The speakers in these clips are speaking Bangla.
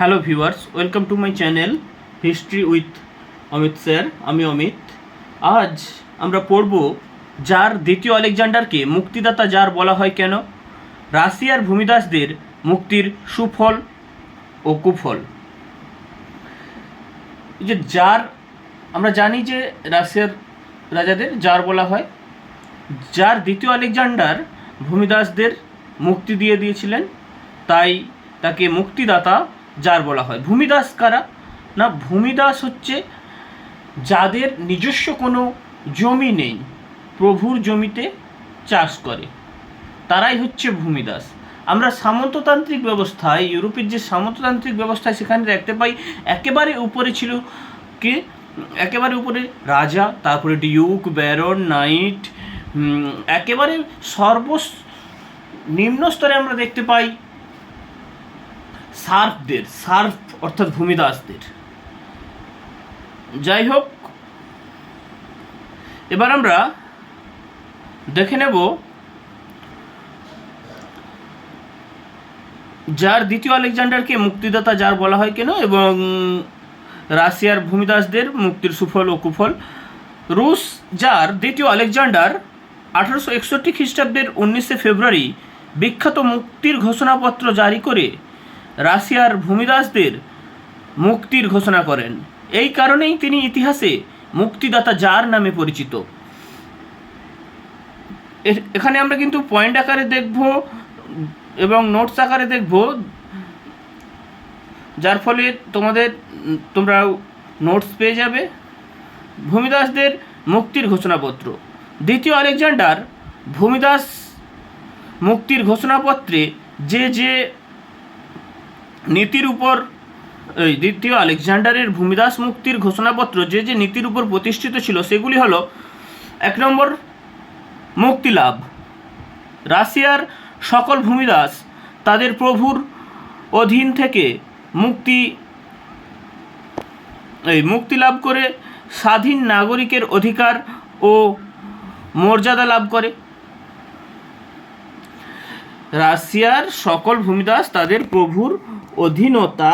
Hello viewers, welcome to my channel history with Amit sir, আমি অমিত। আজ আমরা পড়ব যার দ্বিতীয় আলেকজান্ডারকে মুক্তিদাতা যার বলা হয় কেন? রাশিয়ার ভূমিদাসদের মুক্তির সুফল ও কুফল। যে যার, আমরা জানি যে রাশিয়ার রাজাদের যার বলা হয়। যার দ্বিতীয় আলেকজান্ডার ভূমিদাসদের মুক্তি দিয়ে দিয়েছিলেন, তাই তাকে মুক্তিদাতা যার বলা হয়। ভূমিদাস কারা? না, ভূমিদাস হচ্ছে যাদের নিজস্ব কোনো জমি নেই, প্রভুর জমিতে চাষ করে। তারাই হচ্ছে ভূমিদাস। আমরা সামন্ততান্ত্রিক ব্যবস্থায়, ইউরোপের যে সামন্ততান্ত্রিক ব্যবস্থায় সেখানে দেখতে পাই, একেবারে উপরে ছিল কে? একেবারে উপরে রাজা, তারপরে ডিউক, ব্যারন, নাইট একেবারে সর্ব নিম্ন স্তরে আমরা দেখতে পাই সার্ফদের, সার্ফ অর্থাৎ ভূমিদাসদের। যাই হোক, এবার আমরা দেখে নেব যার দ্বিতীয় আলেকজান্ডারকে মুক্তিদাতা যার বলা হয় কেন এবং রাশিয়ার ভূমিদাসদের মুক্তির সুফল ও কুফল। রুশ যার দ্বিতীয় আলেকজান্ডার আঠারোশো একষট্টি খ্রিস্টাব্দের উনিশে ফেব্রুয়ারি বিখ্যাত মুক্তির ঘোষণাপত্র জারি করে রাশিয়ার ভূমিদাসদের মুক্তির ঘোষণা করেন। এই কারণেই তিনি ইতিহাসে মুক্তিদাতা যার নামে পরিচিত। এখানে আমরা কিন্তু পয়েন্ট আকারে দেখব এবং নোটস আকারে দেখব, যার ফলে তোমাদের তোমরা নোটস পেয়ে যাবে। ভূমিদাসদের মুক্তির ঘোষণাপত্র। দ্বিতীয় আলেকজান্ডার ভূমিদাস মুক্তির ঘোষণাপত্রে যে যে নীতির উপর, এই দ্বিতীয় আলেকজান্ডারের ভূমিদাস মুক্তির ঘোষণাপত্র, যে যে নীতির উপর প্রতিষ্ঠিত ছিল, সেগুলি হলো, এক নম্বর, মুক্তি লাভ। রাশিয়ার সকল ভূমিদাস তাদের প্রভুর অধীন থেকে মুক্তি, এই মুক্তি লাভ করে স্বাধীন নাগরিকের অধিকার ও মর্যাদা লাভ করে। রাশিয়ার সকল ভূমিদাস তাদের প্রভুর অধীনতা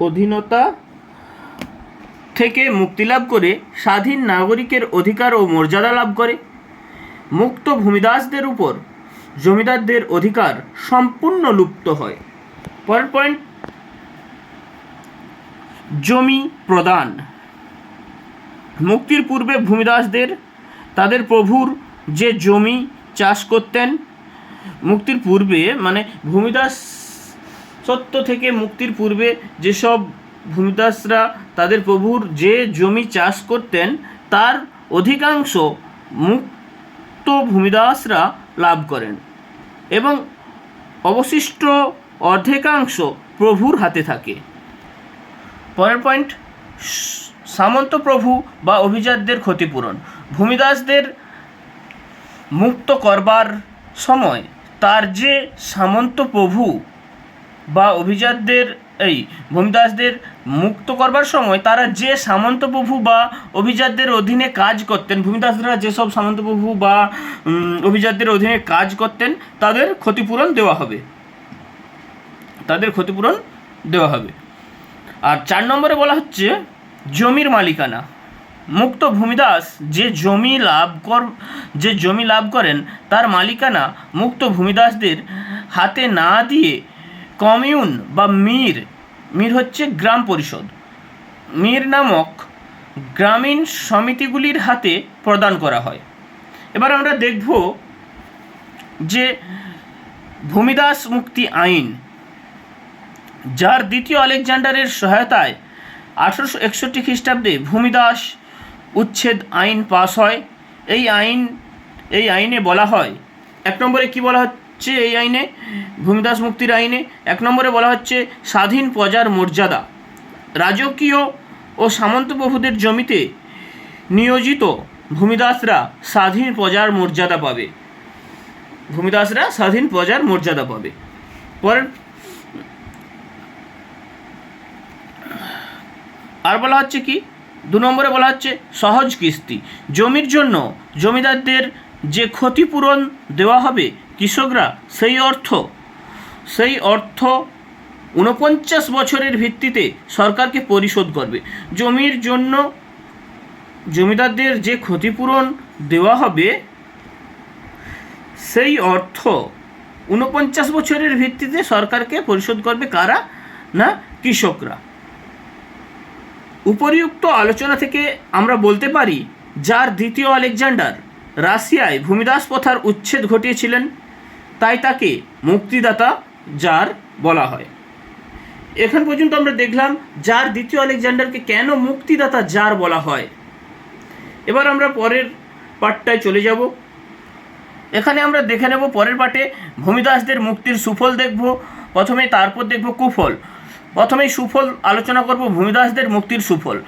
অধীনতা থেকে মুক্তি লাভ করে স্বাধীন নাগরিকের অধিকার ও মর্যাদা লাভ করে। মুক্ত ভূমিদাসদের উপর জমিদারদের অধিকার সম্পূর্ণ লুপ্ত হয়। পরের পয়েন্ট জমি প্রদান। মুক্তির পূর্বে ভূমিদাসদের, তাদের প্রভুর যে জমি চাষ করতেন মুক্তির পূর্বে মানে ভূমিদাস সত্য থেকে মুক্তির পূর্বে যেসব ভূমিদাসরা তাদের প্রভুর যে জমি চাষ করতেন, তার অধিকাংশ মুক্ত ভূমিদাসরা লাভ করেন এবং অবশিষ্ট অর্ধেকাংশ প্রভুর হাতে থাকে। পরের পয়েন্ট, সামন্ত প্রভু বা অভিজাতদের ক্ষতিপূরণ। ভূমিদাসদের মুক্ত করবার সময় তার যে সামন্ত প্রভু বা অভিজাতদের, এই ভূমিদাসদের মুক্ত করবার সময় তারা যে সামন্ত প্রভু বা অভিজাতদের অধীনে কাজ করতেন, ভূমিদাসরা যেসব সামন্ত প্রভু বা অভিজাতদের অধীনে কাজ করতেন, তাদের ক্ষতিপূরণ দেওয়া হবে। তাদের ক্ষতিপূরণ দেওয়া হবে। আর চার নম্বরে বলা হচ্ছে, জমির মালিকানা। মুক্ত ভূমিদাস যে জমি লাভ কর যে জমি লাভ করেন, তার মালিকানা মুক্ত ভূমিদাসদের হাতে না দিয়ে কমিউন বা মির। মির হচ্ছে গ্রাম পরিষদ। মির নামক গ্রামীণ সমিতিগুলির হাতে প্রদান করা হয়। এবার আমরা দেখব যে ভূমিদাস মুক্তি আইন, যার দ্বিতীয় আলেকজান্ডারের সহায়তায় আঠারোশো একষট্টি খ্রিস্টাব্দে ভূমিদাস উচ্ছেদ আইন পাস হয়। এই আইন, এই আইনে বলা হয়। এক নম্বরে কি বলা হচ্ছে এই আইনে? ভূমিদাস মুক্তির আইনে। এক নম্বরে বলা হচ্ছে স্বাধীন প্রজার মর্যাদা। রাজকীয় ও সামন্ত প্রভুদের জমিতে নিয়োজিত ভূমিদাসরা স্বাধীন প্রজার মর্যাদা পাবে। ভূমিদাসরা স্বাধীন প্রজার মর্যাদা পাবে। পরের, আর বলা হচ্ছে কি? দু নম্বরে বলা হচ্ছে সহজ কিস্তি। জমির জন্য জমিদারদের যে ক্ষতিপূরণ দেওয়া হবে কৃষকরা, সেই অর্থ সেই অর্থ ঊনপঞ্চাশ বছরের ভিত্তিতে সরকারকে পরিশোধ করবে। জমির জন্য জমিদারদের যে ক্ষতিপূরণ দেওয়া হবে, সেই অর্থ ঊনপঞ্চাশ বছরের ভিত্তিতে সরকারকে পরিশোধ করবে কারা? না, কৃষকরা। উপরিউক্ত আলোচনা থেকে আমরা বলতে পারি, যার দ্বিতীয় আলেকজান্ডার রাশিয়ায় ভূমিদাস প্রথার উচ্ছেদ ঘটিয়েছিলেন, তাই তাকে মুক্তিদাতা জার বলা হয়। এখান পর্যন্ত আমরা দেখলাম যার দ্বিতীয় আলেকজান্ডারকে কেন মুক্তিদাতা জার বলা হয়। এবার আমরা পরের পাঠটায় চলে যাব। এখানে আমরা দেখে নেব পরের পাঠে ভূমিদাসদের মুক্তির সুফল দেখব, প্রথমে তারপর দেখব কুফল। প্রথমেই সুফল আলোচনা করব ভূমিদাসদের মুক্তির সুফল।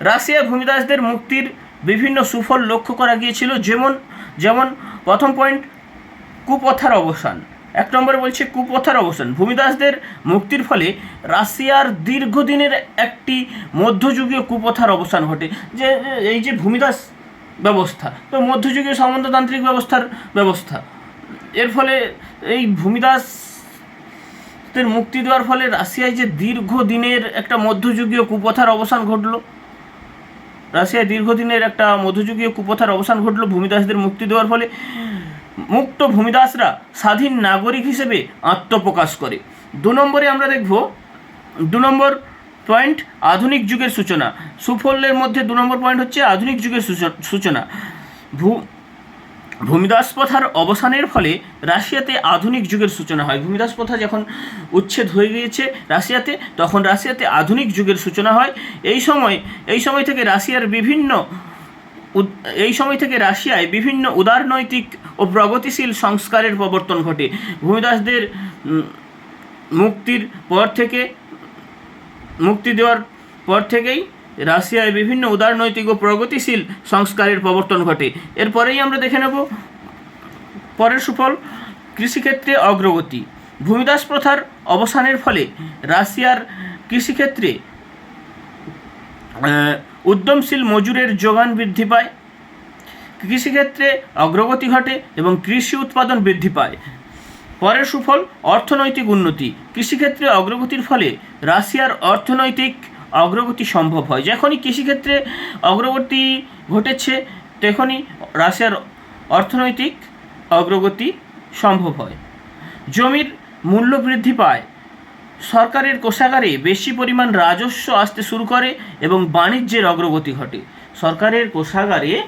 রাশিয়া ভূমিদাসদের মুক্তির বিভিন্ন সুফল লক্ষ্য করা গিয়েছিল, যেমন যেমন প্রথম পয়েন্ট কুপথার অবসান। এক নম্বরে বলছে কুপথার অবসান। ভূমিদাসদের মুক্তির ফলে রাশিয়ার দীর্ঘদিনের একটি মধ্যযুগীয় কুপথার অবসান ঘটে। যে, এই যে ভূমিদাস ব্যবস্থা, তো মধ্যযুগীয় সামন্ততান্ত্রিক ব্যবস্থার ব্যবস্থা। এর ফলে এই ভূমিদাস দের মুক্তি দেওয়ার ফলে রাশিয়ায় যে দীর্ঘদিনের একটা মধ্যযুগীয় কুপথার অবসান ঘটলো, রাশিয়ায় দীর্ঘদিনের একটা মধ্যযুগীয় কুপথার অবসান ঘটলো, ভূমিদাসদের মুক্তি দেওয়ার ফলে মুক্ত ভূমিদাসরা স্বাধীন নাগরিক হিসেবে আত্মপ্রকাশ করে। দু নম্বরে আমরা দেখব, দু নম্বর পয়েন্ট আধুনিক যুগের সূচনা। সুফলের মধ্যে দু নম্বর পয়েন্ট হচ্ছে আধুনিক যুগের সূচনা। ভূ ভূমিদাস প্রথার অবসানের ফলে রাশিয়াতে আধুনিক যুগের সূচনা হয়। ভূমিদাস প্রথা যখন উচ্ছেদ হয়ে গিয়েছে রাশিয়াতে, তখন রাশিয়াতে আধুনিক যুগের সূচনা হয়। এই সময় এই সময় থেকে রাশিয়ার বিভিন্ন এই সময় থেকে রাশিয়ায় বিভিন্ন উদারনৈতিক ও প্রগতিশীল সংস্কারের প্রবর্তন ঘটে। ভূমিদাসদের মুক্তির পর থেকে, মুক্তি দেওয়ার পর থেকেই রাশিয়ায় বিভিন্ন উদারনৈতিক ও প্রগতিশীল সংস্কারের প্রবর্তন ঘটে। এরপরেই আমরা দেখে নেব। পরের সুফল, কৃষিক্ষেত্রে অগ্রগতি। ভূমিদাস প্রথার অবসানের ফলে রাশিয়ার কৃষিক্ষেত্রে উদ্যমশীল মজুরের যোগান বৃদ্ধি পায়। কৃষিক্ষেত্রে অগ্রগতি ঘটে এবং কৃষি উৎপাদন বৃদ্ধি পায়। পরের সুফল, অর্থনৈতিক উন্নতি। কৃষিক্ষেত্রে অগ্রগতির ফলে রাশিয়ার অর্থনৈতিক অগ্রগতি সম্ভব হয়। যখনই কৃষিক্ষেত্রে অগ্রগতি ঘটেছে, তখনই রাশিয়ার অর্থনৈতিক অগ্রগতি সম্ভব হয়। জমির মূল্য বৃদ্ধি পায়। সরকারের কোষাগারে বেশি পরিমাণ রাজস্ব আসতে শুরু করে এবং বাণিজ্যের অগ্রগতি ঘটে। সরকারের কোষাগারে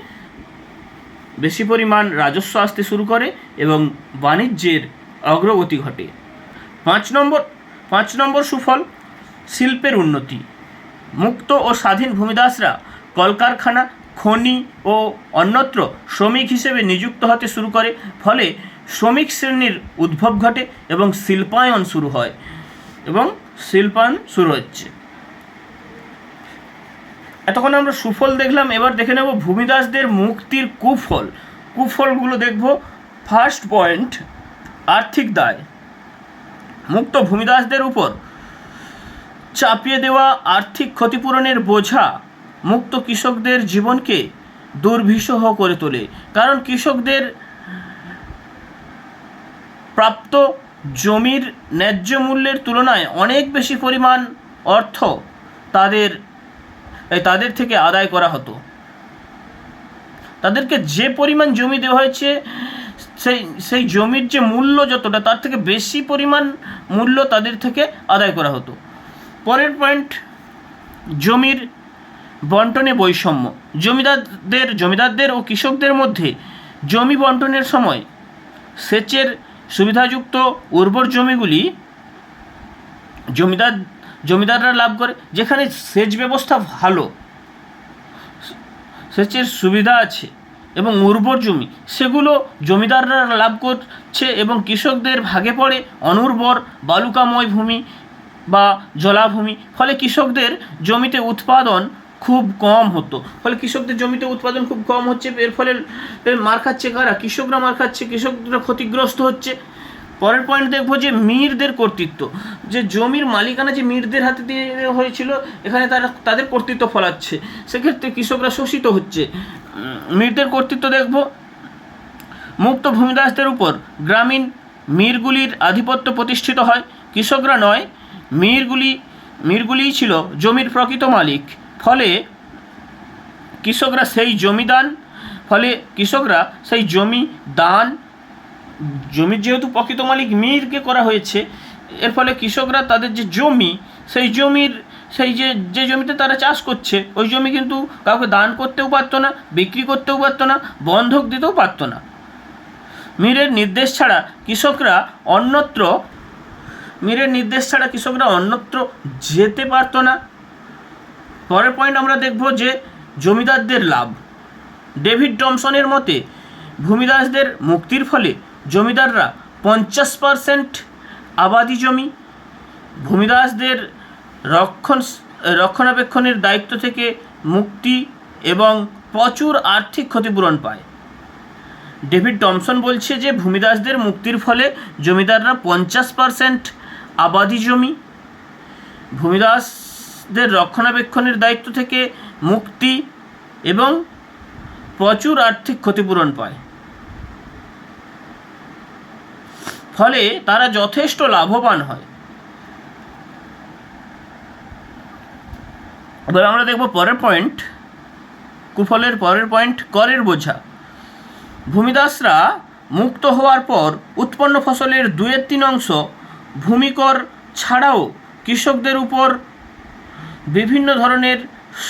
বেশি পরিমাণ রাজস্ব আসতে শুরু করে এবং বাণিজ্যের অগ্রগতি ঘটে। পাঁচ নম্বর পাঁচ নম্বর সুফল শিল্পের উন্নতি। মুক্ত ও স্বাধীন ভূমিদাসরা কলকারখানা, খনি ও অন্যত্র শ্রমিক হিসেবে নিযুক্ত হতে শুরু করে, ফলে শ্রমিক শ্রেণির উদ্ভব ঘটে এবং শিল্পায়ন শুরু হয় এবং শিল্পায়ন শুরু হচ্ছে। এতক্ষণ আমরা সুফল দেখলাম, এবার দেখে নেব ভূমিদাসদের মুক্তির কুফল। কুফলগুলো দেখব। ফার্স্ট পয়েন্ট, আর্থিক দায়। মুক্ত ভূমিদাসদের উপর চাপিয়ে দেওয়া আর্থিক ক্ষতিপূরণের বোঝা মুক্ত কৃষকদের জীবনকে দুর্বিষহ করে তোলে। কারণ কৃষকদের প্রাপ্ত জমির ন্যায্য মূল্যের তুলনায় অনেক বেশি পরিমাণ অর্থ তাদের তাদের থেকে আদায় করা হতো। তাদেরকে যে পরিমাণ জমি দেওয়া হয়েছে, সেই সেই জমির যে মূল্য যতটা, তার থেকে বেশি পরিমাণ মূল্য তাদের থেকে আদায় করা হতো। পরের পয়েন্ট জমির বন্টনে বৈষম্য। জমিদারদের জমিদারদের ও কৃষকদের মধ্যে জমি বন্টনের সময় সেচের সুবিধাযুক্ত উর্বর জমিগুলি জমিদার, জমিদাররা লাভ করে। যেখানে সেচ ব্যবস্থা ভালো, সেচের সুবিধা আছে এবং উর্বর জমি, সেগুলো জমিদাররা লাভ করছে এবং কৃষকদের ভাগে পড়ে অনুর্বর, বালুকাময় ভূমি বা জলাভূমি, ফলে কৃষকদের জমিতে উৎপাদন খুব কম হতো। ফলে কৃষকদের জমিতে উৎপাদন খুব কম হচ্ছে, এর ফলে মার খাচ্ছে কারা? কৃষকরা মার খাচ্ছে, কৃষকরা ক্ষতিগ্রস্ত হচ্ছে। পরের পয়েন্ট দেখব যে মীরদের কর্তৃত্ব। যে জমির মালিকানা যে মীরদের হাতে দিয়ে হয়েছিল, এখানে তারা তাদের কর্তৃত্ব ফলাচ্ছে। সেক্ষেত্রে কৃষকরা শোষিত হচ্ছে। মীরদের কর্তৃত্ব দেখব। মুক্ত ভূমিদাসদের উপর গ্রামীণ মীরগুলির আধিপত্য প্রতিষ্ঠিত হয়। কৃষকরা নয় মীরগুলি, মীরগুলিই ছিল জমির প্রকৃত মালিক। ফলে কৃষকরা সেই জমি দান, ফলে কৃষকরা সেই জমি দান, জমির যেহেতু প্রকৃত মালিক মীরকে করা হয়েছে, এর ফলে কৃষকরা তাদের যে জমি, সেই জমির, সেই যে যে জমিতে তারা চাষ করছে, ওই জমি কিন্তু কাউকে দান করতেও পারতো না, বিক্রি করতেও পারতো না, বন্ধক দিতেও পারতো না। মীরের নির্দেশ ছাড়া কৃষকরা অন্যত্র মীরের নির্দেশ ছাড়া কৃষকরা অন্যত্র যেতে পারতো না। পরের পয়েন্ট আমরা দেখব যে জমিদারদের লাভ। ডেভিড টমসনের মতে, ভূমিদাসদের মুক্তির ফলে জমিদাররা পঞ্চাশ পারসেন্ট আবাদি জমি, ভূমিদাসদের রক্ষণ, রক্ষণাবেক্ষণের দায়িত্ব থেকে মুক্তি এবং প্রচুর আর্থিক ক্ষতিপূরণ পায়। ডেভিড টমসন বলছে যে, ভূমিদাসদের মুক্তির ফলে জমিদাররা পঞ্চাশ পারসেন্ট আবাদি জমি? ভূমিদাসদের রক্ষণাবেক্ষণের দায়িত্ব থেকে মুক্তি এবং প্রচুর আর্থিক ক্ষতিপূরণ পায়। ফলে তারা যথেষ্ট লাভবান হয়। এবার আমরা দেখব পরের পয়েন্ট। কুফলের পরের পয়েন্ট, করের বোঝা। ভূমিদাসরা মুক্ত হওয়ার পর উৎপন্ন ফসলের দুয়ের তিন অংশ ভূমিকর ছাড়াও কৃষকদের উপর বিভিন্ন ধরনের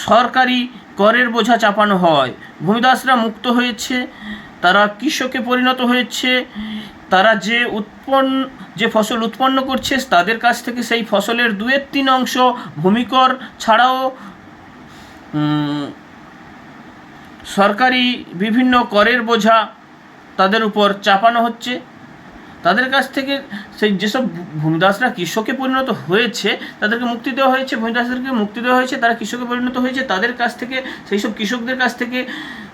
সরকারি করের বোঝা চাপানো হয়। ভূমিদাসরা মুক্ত হয়েছে, তারা কৃষকে পরিণত হয়েছে, তারা যে উৎপন্ন, যে ফসল উৎপন্ন করছে, তাদের কাছ থেকে সেই ফসলের দুয়ের তিন অংশ ভূমিকর ছাড়াও সরকারি বিভিন্ন করের বোঝা তাদের উপর চাপানো হচ্ছে। তাদের কাছ থেকে সেই যেসব ভূমিদাসরা কৃষকে পরিণত হয়েছে, তাদেরকে মুক্তি দেওয়া হয়েছে, ভূমিদাসদেরকে মুক্তি দেওয়া হয়েছে, তারা কৃষকে পরিণত হয়েছে, তাদের কাছ থেকে, সেই সব কৃষকদের কাছ থেকে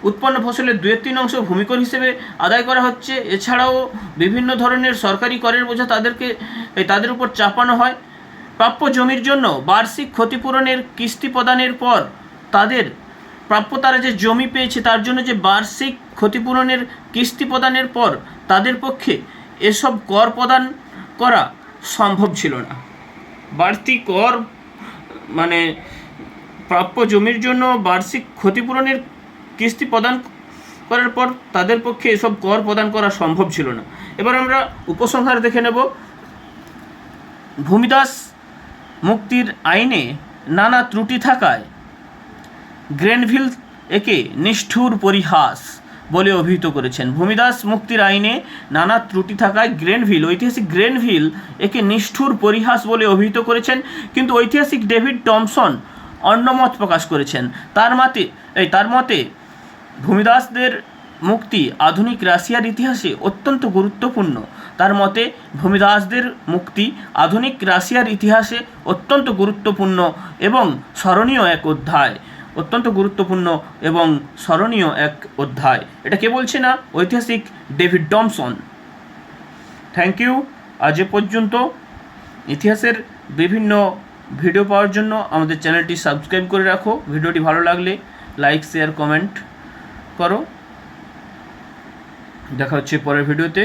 উৎপন্ন ফসলের দুয়ের তিন অংশ ভূমিকর হিসেবে আদায় করা হচ্ছে। এছাড়াও বিভিন্ন ধরনের সরকারি করের বোঝা তাদেরকে তাদের উপর চাপানো হয়। প্রাপ্য জমির জন্য বার্ষিক ক্ষতিপূরণের কিস্তি প্রদানের পর তাদের প্রাপ্য তারা যে জমি পেয়েছে, তার জন্য যে বার্ষিক ক্ষতিপূরণের কিস্তি প্রদানের পর তাদের পক্ষে এসব কর প্রদান করা সম্ভব ছিল না। বাড়তি কর মানে প্রাপ্য জমির জন্য বার্ষিক ক্ষতিপূরণের কিস্তি প্রদান করার পর তাদের পক্ষে এসব কর প্রদান করা সম্ভব ছিল না। এবার আমরা উপসংহার দেখে নেব। ভূমিদাস মুক্তির আইনে নানা ত্রুটি থাকায় গ্রেনভিল একে নিষ্ঠুর পরিহাস বলে অভিহিত করেছেন। ভূমিদাস মুক্তির আইনে নানা ত্রুটি থাকায় গ্রেনভিল, ঐতিহাসিক গ্রেনভিল একে নিষ্ঠুর পরিহাস বলে অভিহিত করেছেন। কিন্তু ঐতিহাসিক ডেভিড টমসন অন্য মত প্রকাশ করেছেন। তার মতে, এই তার মতে, ভূমিদাসদের মুক্তি আধুনিক রাশিয়ার ইতিহাসে অত্যন্ত গুরুত্বপূর্ণ। তার মতে, ভূমিদাসদের মুক্তি আধুনিক রাশিয়ার ইতিহাসে অত্যন্ত গুরুত্বপূর্ণ এবং স্মরণীয় এক অধ্যায়। অত্যন্ত গুরুত্বপূর্ণ এবং স্মরণীয় এক অধ্যায়। এটা কে বলছে না? ঐতিহাসিক ডেভিড ডমসন। থ্যাংক ইউ আজ এ পর্যন্ত ইতিহাসের বিভিন্ন ভিডিও পাওয়ার জন্য আমাদের চ্যানেলটি সাবস্ক্রাইব করে রাখো। ভিডিওটি ভালো লাগলে লাইক শেয়ার কমেন্ট করো। দেখা হচ্ছে পরের ভিডিওতে।